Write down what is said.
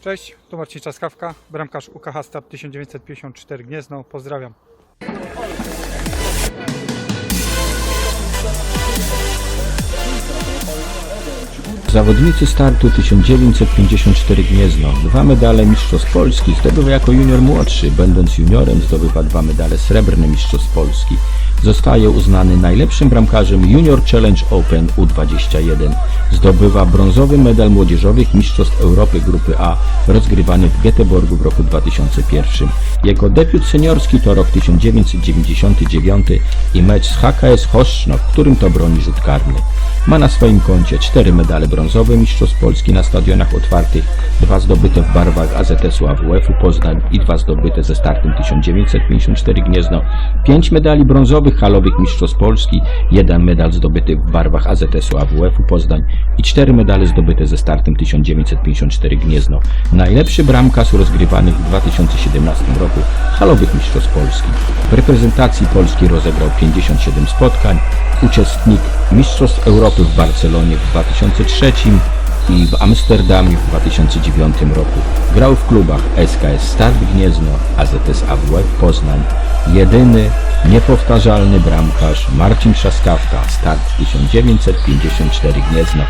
Cześć, tu Marcin Czaskawka, bramkarz UKH Start 1954 Gniezno. Pozdrawiam. Zawodnicy startu 1954 Gniezno. Dwa medale Mistrzostw Polski zdobywa jako junior młodszy. Będąc juniorem zdobywa dwa medale srebrne Mistrzostw Polski. Zostaje uznany najlepszym bramkarzem Junior Challenge Open U21. Zdobywa brązowy medal młodzieżowych Mistrzostw Europy Grupy A rozgrywany w Göteborgu w roku 2001. Jego debiut seniorski to rok 1999 i mecz z HKS Hoszno, w którym to broni rzut karny. Ma na swoim koncie cztery medale brązowe Mistrzostw Polski na stadionach otwartych, dwa zdobyte w barwach AZS-u AWF-u Poznań i dwa zdobyte ze startem 1954 Gniezno, pięć medali brązowych halowych Mistrzostw Polski, jeden medal zdobyty w barwach AZS-u AWF-u Poznań i cztery medale zdobyte ze startem 1954 Gniezno. Najlepszy bramkarz rozgrywanych w 2017 roku halowych Mistrzostw Polski. W reprezentacji Polski rozegrał 57 spotkań, uczestnik Mistrzostw Europy w Barcelonie w 2003 i w Amsterdamie w 2009 roku. Grał w klubach SKS Start Gniezno, AZS AWF Poznań. Jedyny, niepowtarzalny bramkarz Marcin Trzaskawka, Start 1954 Gniezno.